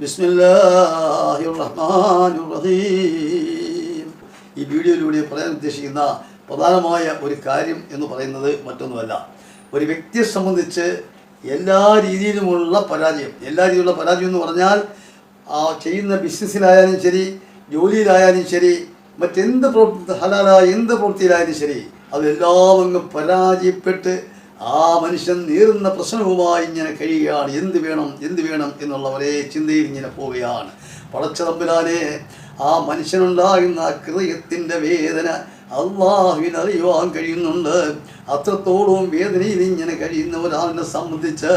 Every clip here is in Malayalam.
ബിസ്മില്ലാഹിർ റഹ്മാനിർ റഹീം ഈ വീഡിയോയിലൂടെ പറയാൻ ഉദ്ദേശിക്കുന്ന പ്രധാനമായ ഒരു കാര്യം എന്ന് പറയുന്നത് മറ്റൊന്നുമല്ല. ഒരു വ്യക്തിയെ സംബന്ധിച്ച് എല്ലാ രീതിയിലുമുള്ള പരാജയം എല്ലാ രീതിയിലുള്ള പരാജയം എന്ന് പറഞ്ഞാൽ ആ ചെയ്യുന്ന ബിസിനസ്സിലായാലും ശരി ജോലിയിലായാലും ശരി മറ്റെന്ത് പ്രവൃത്തി ഹലാലായ എന്ത് പ്രവൃത്തിയിലായാലും ശരി അതെല്ലാം അങ്ങ് പരാജയപ്പെട്ട് ആ മനുഷ്യൻ നേരുന്ന പ്രശ്നവുമായി ഇങ്ങനെ കഴിയുകയാണ്. എന്ത് വേണം എന്ത് വേണം എന്നുള്ള ഒരേ ചിന്തയിൽ ഇങ്ങനെ പോവുകയാണ്. പടച്ച തമ്പിലാനെ ആ മനുഷ്യനുണ്ടാകുന്ന ഹൃദയത്തിന്റെ വേദന അള്ളാഹുവിന് അറിയുവാൻ കഴിയുന്നുണ്ട്. അത്രത്തോളം വേദനയിൽ ഇങ്ങനെ കഴിയുന്ന ഒരാളിനെ സംബന്ധിച്ച്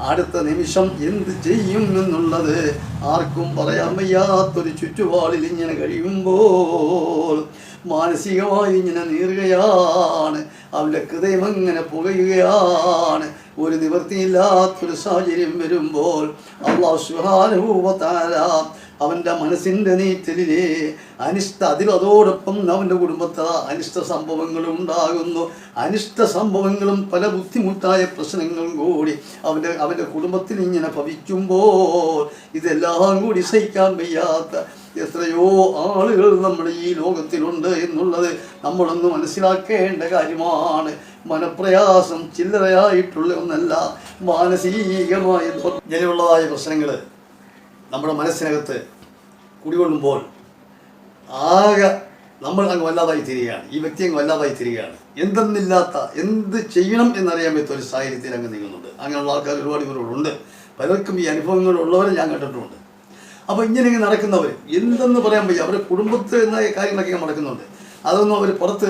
അടുത്ത നിമിഷം എന്ത് ചെയ്യും എന്നുള്ളത് ആർക്കും പറയാൻ വയ്യാത്തൊരു ചുറ്റുപാടിൽ ഇങ്ങനെ കഴിയുമ്പോൾ മാനസികമായി ഇങ്ങനെ നീറുകയാണ്. അവന്റെ ഹൃദയം അങ്ങനെ പുകയുകയാണ്. ഒരു നിവൃത്തിയില്ലാത്തൊരു സാഹചര്യം വരുമ്പോൾ അള്ളാഹു സുഹാനുഭൂവത്താല അവന്റെ മനസ്സിന്റെ നീറ്റലിലെ അനിഷ്ട അതിലതോടൊപ്പം അവന്റെ കുടുംബത്തിൽ അനിഷ്ട സംഭവങ്ങളും ഉണ്ടാകുന്നു അനിഷ്ട സംഭവങ്ങളും പല ബുദ്ധിമുട്ടായ പ്രശ്നങ്ങളും കൂടി അവന്റെ അവന്റെ കുടുംബത്തിൽ ഇങ്ങനെ ഭവിക്കുമ്പോൾ ഇതെല്ലാം കൂടി സഹിക്കാൻ വയ്യാത്ത എത്രയോ ആളുകൾ നമ്മുടെ ഈ ലോകത്തിലുണ്ട് എന്നുള്ളത് നമ്മളൊന്ന് മനസ്സിലാക്കേണ്ട കാര്യമാണ്. മനപ്രയാസം ചില്ലറയായിട്ടുള്ള ഒന്നല്ല മാനസികമായ ജനമുള്ളതായ പ്രശ്നങ്ങൾ നമ്മുടെ മനസ്സിനകത്ത് കുടികൊള്ളുമ്പോൾ ആകെ നമ്മൾ അങ്ങ് വല്ലാതായി തീരുകയാണ്. ഈ വ്യക്തി അങ്ങ് വല്ലാതായി തീരുകയാണ്. എന്തെന്നില്ലാത്ത എന്ത് ചെയ്യണം എന്നറിയാൻ പറ്റിയ ഒരു സാഹചര്യത്തിൽ അങ്ങ് നീങ്ങുന്നുണ്ട്. അങ്ങനെയുള്ള ആൾക്കാർ ഒരുപാട് പേരോടുണ്ട് പലർക്കും ഈ അനുഭവങ്ങൾ ഉള്ളവരെ ഞാൻ കണ്ടിട്ടുണ്ട്. അപ്പോൾ ഇങ്ങനെ ഇങ്ങനെ നടക്കുന്നവർ എന്തെന്ന് പറയാൻ വയ്യ. അവരുടെ കുടുംബത്തിൽ എന്ന കാര്യങ്ങളൊക്കെ നടക്കുന്നുണ്ട്. അതൊന്നും അവർ പുറത്ത്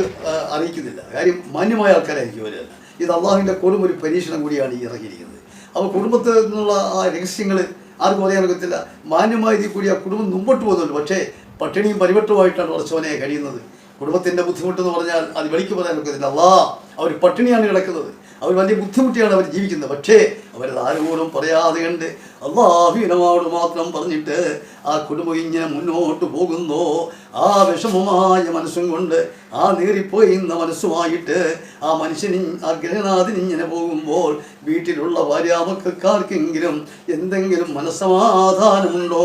അറിയിക്കുന്നില്ല. കാര്യം മാന്യമായ ആൾക്കാരായിരിക്കും അവർ ഇത് അള്ളാഹുവിന്റെ കൊടും ഒരു പരീക്ഷണം കൂടിയാണ് ഈ ഇറങ്ങിയിരിക്കുന്നത്. അപ്പോൾ കുടുംബത്തിൽ നിന്നുള്ള ആ രഹസ്യങ്ങൾ ആർക്കും അറിയാനൊക്കത്തില്ല മാന്യമായ ഇതിൽ കൂടി ആ കുടുംബം മുമ്പോട്ട് പോകുന്നുണ്ട്. പക്ഷേ പട്ടിണിയും പരിവട്ടവുമായിട്ടാണ് വർഷവനെ കഴിയുന്നത്. കുടുംബത്തിന്റെ ബുദ്ധിമുട്ട് എന്ന് പറഞ്ഞാൽ അത് വെളിക്ക് നോക്കുന്നില്ല അല്ലാ അവർ പട്ടിണിയാണ് കിടക്കുന്നത്. അവർ വലിയ ബുദ്ധിമുട്ടിയാണ് അവർ ജീവിക്കുന്നത്. പക്ഷേ അവരത് ആരോടും പറയാതെ കണ്ട് അള്ളാഹുവിനോട് മാത്രം പറഞ്ഞിട്ട് ആ കുടുംബം ഇങ്ങനെ മുന്നോട്ട് പോകുന്നു. ആ വിഷമമായ മനസ്സും കൊണ്ട് ആ നേറിപ്പോയിന്ന മനസ്സുമായിട്ട് ആ മനുഷ്യനി ആ ഗ്രഹനാഥൻ ഇങ്ങനെ പോകുമ്പോൾ വീട്ടിലുള്ള ഭാര്യാമക്കാർക്കെങ്കിലും എന്തെങ്കിലും മനസ്സമാധാനമുണ്ടോ?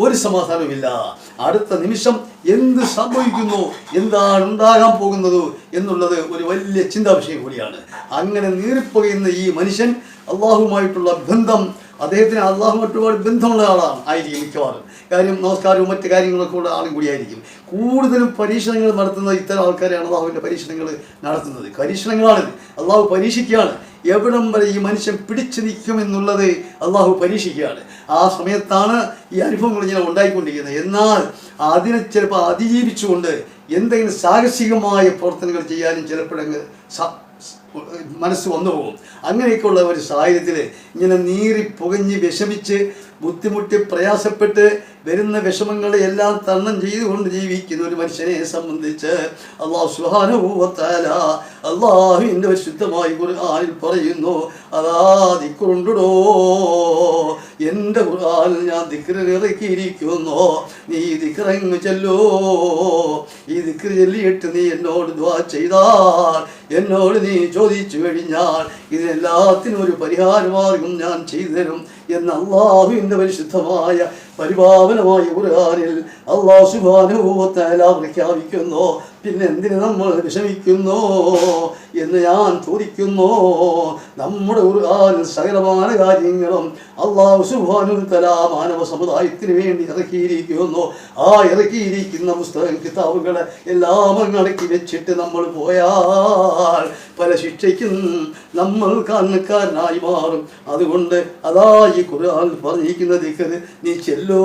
ഒരു സമാധാനമില്ല അടുത്ത നിമിഷം എന്ത് സംഭവിക്കുന്നു? എന്താണ് ഉണ്ടാകാൻ പോകുന്നത് എന്നുള്ളത് ഒരു വലിയ ചിന്താ വിഷയം കൂടിയാണ്. അങ്ങനെ നീറിപ്പോകുന്ന ഈ മനുഷ്യൻ അള്ളാഹുമായിട്ടുള്ള ബന്ധം അദ്ദേഹത്തിന് അള്ളാഹു ഒരുപാട് ബന്ധമുള്ള ആളാണ്. ആയിരിക്കും മിക്കവാറും. കാര്യം നമസ്കാരവും മറ്റു കാര്യങ്ങളൊക്കെ ഉള്ള ആളും കൂടിയായിരിക്കും. കൂടുതലും പരീക്ഷണങ്ങൾ നടത്തുന്ന ഇത്തരം ആൾക്കാരെയാണ് അള്ളാഹുവിന്റെ പരീക്ഷണങ്ങൾ നടത്തുന്നത്. പരീക്ഷണങ്ങളാണ് അള്ളാഹു പരീക്ഷിക്കുകയാണ്. എവിടം വരെ ഈ മനുഷ്യൻ പിടിച്ചു നിൽക്കുമെന്നുള്ളത് അള്ളാഹു പരീക്ഷിക്കുകയാണ്. ആ സമയത്താണ് ഈ അനുഭവങ്ങൾ ഇങ്ങനെ ഉണ്ടായിക്കൊണ്ടിരിക്കുന്നത്. എന്നാൽ അതിനെ ചിലപ്പോൾ അതിജീവിച്ചുകൊണ്ട് എന്തെങ്കിലും സാഹസികമായ പ്രവർത്തനങ്ങൾ ചെയ്യാനും ചിലപ്പോഴങ്ങ് മനസ്സ് വന്നു പോകും അങ്ങനെയൊക്കെയുള്ള ഒരു സാഹചര്യത്തിൽ ഇങ്ങനെ നീറി പുകഞ്ഞ് വിഷമിച്ച് ബുദ്ധിമുട്ടി പ്രയാസപ്പെട്ട് വരുന്ന വിഷമങ്ങളെ എല്ലാം തരണം ചെയ്തുകൊണ്ട് ജീവിക്കുന്ന ഒരു മനുഷ്യനെ സംബന്ധിച്ച് അള്ളാഹു സുഹാനുഭൂവത്താല അള്ളാഹുവിന്റെ ശുദ്ധമായി ഖുർആനിൽ പറയുന്നു അതാ ദിക്കുണ്ടോ എന്റെ ഖുർആാനിൽ ഞാൻ ദിക്റിൽ ഇറക്കിയിരിക്കുന്നു. നീ ദിക്റങ്ങ് ചെല്ലോ. ഈ ദിക്റ് ചെല്ലിയിട്ട് നീ എന്നോട് ദ്വാ ചെയ്താൽ എന്നോട് നീ ചോദിച്ചു കഴിഞ്ഞാൽ ഇതിനെല്ലാത്തിനും ഒരു പരിഹാരമാർഗം ഞാൻ ചെയ്തുതരും എന്ന അള്ളാഹുവിന്റെ പരിശുദ്ധമായ പരിപാവനമായ ഖുർആാനിൽ അള്ളാഹു സുബാനുഭവത്തെ പ്രഖ്യാപിക്കുന്നു. പിന്നെ എന്തിന് നമ്മൾ വിഷമിക്കുന്നു? എന്ന് ഞാൻ ചോദിക്കുന്നു. നമ്മുടെ ഖുർആനിൽ സകലമായ കാര്യങ്ങളും. അള്ളാഹു സുബാനു തല മാനവ സമുദായത്തിന് വേണ്ടി ഇറക്കിയിരിക്കുന്നു. ആ ഇറക്കിയിരിക്കുന്ന പുസ്തകം കിതാബുകളെ എല്ലാം അങ്ങടക്കി വെച്ചിട്ട് നമ്മൾ പോയാൽ പല ശിക്ഷയ്ക്കും നമ്മൾ കാരണക്കാരനായി മാറും. അതുകൊണ്ട് അതാ ഈ ഖുർആൻ പറഞ്ഞിരിക്കുന്ന ദിക്കറ് നീ ചെല്ലോ.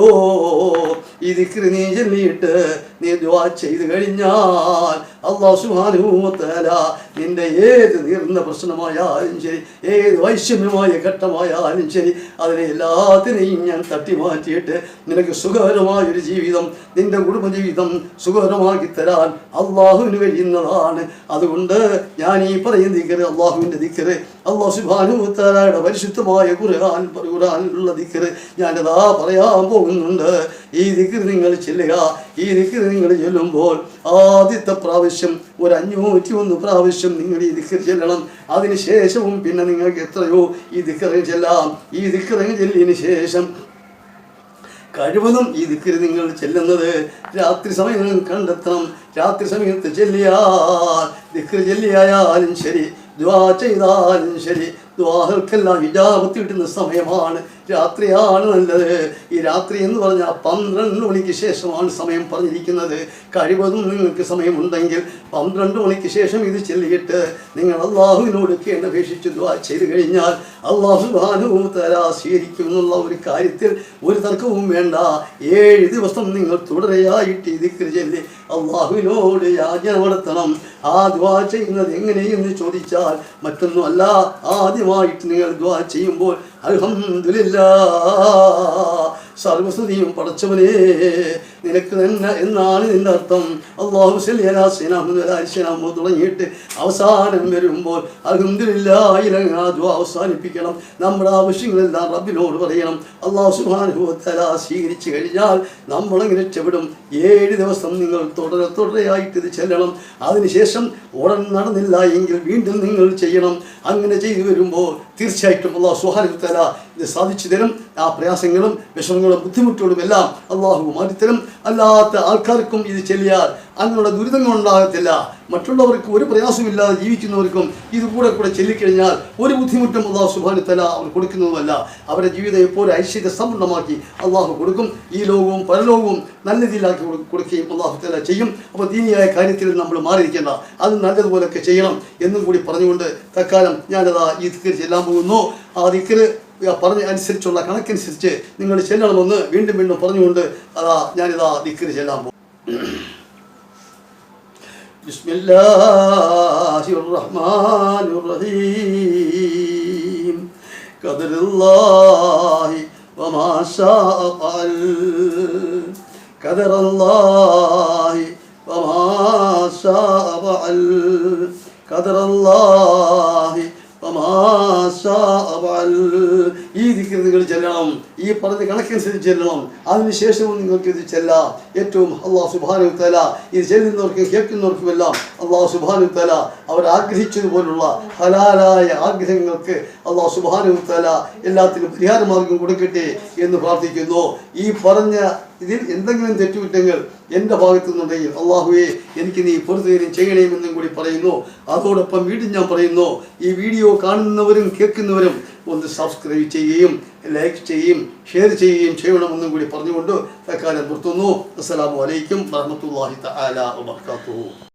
ഈ ദിക്കറ് നീ ചെല്ലിയിട്ട് നീ ദ്വാ ചെയ്ത് കഴിഞ്ഞാൽ അള്ളാഹു തആല നിന്റെ ഏത് നീർന്ന പ്രശ്നമായാലും ശരി ഏത് വൈഷമ്യമായ ഘട്ടമായാലും ശരി അതിനെ എല്ലാത്തിനെയും ഞാൻ തട്ടി മാറ്റിയിട്ട് നിനക്ക് സുഖകരമായൊരു ജീവിതം നിന്റെ കുടുംബജീവിതം സുഖകരമാക്കി തരാൻ അള്ളാഹുവിന് കഴിയുന്നതാണ്. അതുകൊണ്ട് ഞാൻ ഈ പറയുന്ന ദിക്കറ് അള്ളാഹുവിന്റെ ദിക്കറ് അള്ളാഹു തആലയുടെ പരിശുദ്ധമായ ഖുർആൻ ഖുർആനിലുള്ള ദിക്കറ് ഞാനതാ പറയാൻ പോകുന്നുണ്ട്. ഈ ദിക്കറ് നിങ്ങൾ ചെല്ലുക ഈ ദിക്കറ് നിങ്ങൾ ചൊല്ലുമ്പോൾ ആദ്യത്തെ പ്രാവശ്യം ഒരു അഞ്ഞൂറ്റി ഒന്ന് പ്രാവശ്യം നിങ്ങൾ ഈ ദിക്കർ ചെല്ലണം. അതിനുശേഷവും പിന്നെ നിങ്ങൾക്ക് എത്രയോ ഈ ദിക്കറിൽ ചെല്ലാം. ഈ ദിക്കറിൽ ചെല്ലിയതിന് ശേഷം കഴിവതും ഈ ദിക്കര് നിങ്ങൾ ചെല്ലുന്നത് രാത്രി സമയം കണ്ടെത്തണം. രാത്രി സമയത്ത് ചെല്ലിയാൽ ദിക്കര് ചെല്ലിയായാലും ശരി ദ്വാ ചെയ്താലും ശരി ദ്വാഹൾക്കെല്ലാം ഹിജാബത്ത് കിട്ടുന്ന സമയമാണ്. രാത്രിയാണ് നല്ലത്. ഈ രാത്രി എന്ന് പറഞ്ഞാൽ പന്ത്രണ്ട് മണിക്ക് ശേഷമാണ് സമയം പറഞ്ഞിരിക്കുന്നത്. കഴിവതും നിങ്ങൾക്ക് സമയമുണ്ടെങ്കിൽ പന്ത്രണ്ട് മണിക്ക് ശേഷം ഇത് ചെല്ലിയിട്ട് നിങ്ങൾ അള്ളാഹുവിനോട് കേണ്ടപേക്ഷിച്ച് ദ്വാ ചെയ്ത് കഴിഞ്ഞാൽ അള്ളാഹു ഭാനുവും തരാ സ്വീകരിക്കും എന്നുള്ള ഒരു കാര്യത്തിൽ ഒരു തർക്കവും വേണ്ട. ഏഴ് ദിവസം നിങ്ങൾ തുടരെയായിട്ട് ഇത് ചൊല്ലി അള്ളാഹുവിനോട് യാചന നടത്തണം. ആ ദ്വാ ചെയ്യുന്നത് എങ്ങനെയെന്ന് ചോദിച്ചാൽ മറ്റൊന്നുമല്ല. ആദ്യമായിട്ട് നിങ്ങൾ ദ്വാ ചെയ്യുമ്പോൾ അൽഹംദുലില്ലാ സർവസ്തുതിയും പടച്ചവനെ നിനക്ക് തന്നെ എന്നാണ് നിന്റെ അർത്ഥം. അള്ളാഹു സലാസിനാമു തുടങ്ങിയിട്ട് അവസാനം വരുമ്പോൾ ദ്വാ അവസാനിപ്പിക്കണം. നമ്മുടെ ആവശ്യങ്ങളെല്ലാം റബ്ബിനോട് പറയണം. അള്ളാഹു സുഹാനുഭവത്തല സ്വീകരിച്ചു കഴിഞ്ഞാൽ നമ്മളങ്ങനെ രക്ഷപ്പെടും. ഏഴ് ദിവസം നിങ്ങൾ തുടരെ തുടരെയായിട്ട് ഇത് ചെല്ലണം. അതിനുശേഷം ഉടൻ നടന്നില്ല എങ്കിൽ വീണ്ടും നിങ്ങൾ ചെയ്യണം. അങ്ങനെ ചെയ്തു വരുമ്പോൾ തീർച്ചയായിട്ടും അള്ളാഹു സുഹാനുഭവത്തല സാധിച്ചു തരും ആ പ്രയാസങ്ങളും വിഷമങ്ങളും ബുദ്ധിമുട്ടുകളും എല്ലാം അള്ളാഹു മാറ്റിത്തരും. അല്ലാത്ത ആൾക്കാർക്കും ഇത് ചെല്ലിയാൽ അങ്ങനെയുള്ള ദുരിതങ്ങൾ ഉണ്ടാകത്തില്ല. മറ്റുള്ളവർക്ക് ഒരു പ്രയാസമില്ലാതെ ജീവിക്കുന്നവർക്കും ഇത് കൂടെ കൂടെ ചെല്ലിക്കഴിഞ്ഞാൽ ഒരു ബുദ്ധിമുട്ടും അള്ളാഹു സുബാനുത്തല അവർ കൊടുക്കുന്നതുമല്ല. അവരുടെ ജീവിതം എപ്പോഴും ഐശ്വര്യ സമ്പൂർണമാക്കി അള്ളാഹു കൊടുക്കും. ഈ ലോകവും പരലോകവും നല്ല രീതിയിലാക്കി കൊടു- കൊടുക്കുകയും അള്ളാഹു തല ചെയ്യും. അപ്പോൾ ദീനിയായ കാര്യത്തിൽ നമ്മൾ മാറിയിരിക്കേണ്ട. അത് നല്ലതുപോലൊക്കെ ചെയ്യണം എന്നും കൂടി പറഞ്ഞുകൊണ്ട് തൽക്കാലം ഞാനതാ ഈ ദിക്കർ ചെല്ലാൻ പോകുന്നു. ആ ദിക്കര് പറഞ്ഞ അനുസരിച്ചുള്ള കണക്കനുസരിച്ച് നിങ്ങൾ ചെല്ലണമെന്ന് വീണ്ടും വീണ്ടും പറഞ്ഞുകൊണ്ട് അതാ ഞാനിതാ ദിക്കര് ചെല്ലാൻ പോകും بسم الله الرحمن الرحيم قدر الله وما شاء فعل قدر الله وما شاء فعل قدر الله وما شاء فعل ഈ ദിക്കർ നിങ്ങൾ ചെല്ലണം. ഈ പറഞ്ഞ കണക്കനുസരിച്ച് ചെല്ലണം. അതിനുശേഷവും നിങ്ങൾക്ക് ഇത് ചെല്ലാം. ഏറ്റവും അള്ളാഹു സുബാനു തല ഇത് ചെല്ലുന്നവർക്കും കേൾക്കുന്നവർക്കുമെല്ലാം അള്ളാഹു സുബാനു തല അവർ ആഗ്രഹിച്ചതുപോലുള്ള ഹലാലായ ആഗ്രഹങ്ങൾക്ക് അള്ളാഹു സുബാനു തല എല്ലാത്തിനും പരിഹാരമാർഗം കൊടുക്കട്ടെ എന്ന് പ്രാർത്ഥിക്കുന്നു. ഈ പറഞ്ഞ ഇതിൽ എന്തെങ്കിലും തെറ്റുകുറ്റങ്ങൾ എന്റെ ഭാഗത്തു നിന്നുണ്ടെങ്കിൽ അള്ളാഹുവെ എനിക്ക് നീ പൊറുതുകയും ചെയ്യണേ കൂടി പറയുന്നു. അതോടൊപ്പം വീണ്ടും ഞാൻ പറയുന്നു ഈ വീഡിയോ കാണുന്നവരും കേൾക്കുന്നവരും ഒന്ന് സബ്സ്ക്രൈബ് ചെയ്യുകയും ലൈക്ക് ചെയ്യുകയും ഷെയർ ചെയ്യുകയും ചെയ്യണമെന്നും കൂടി പറഞ്ഞുകൊണ്ട് തക്കാലം നിർത്തുന്നു. അസ്സലാമു അലൈക്കും വറഹ്മത്തുള്ളാഹി തആല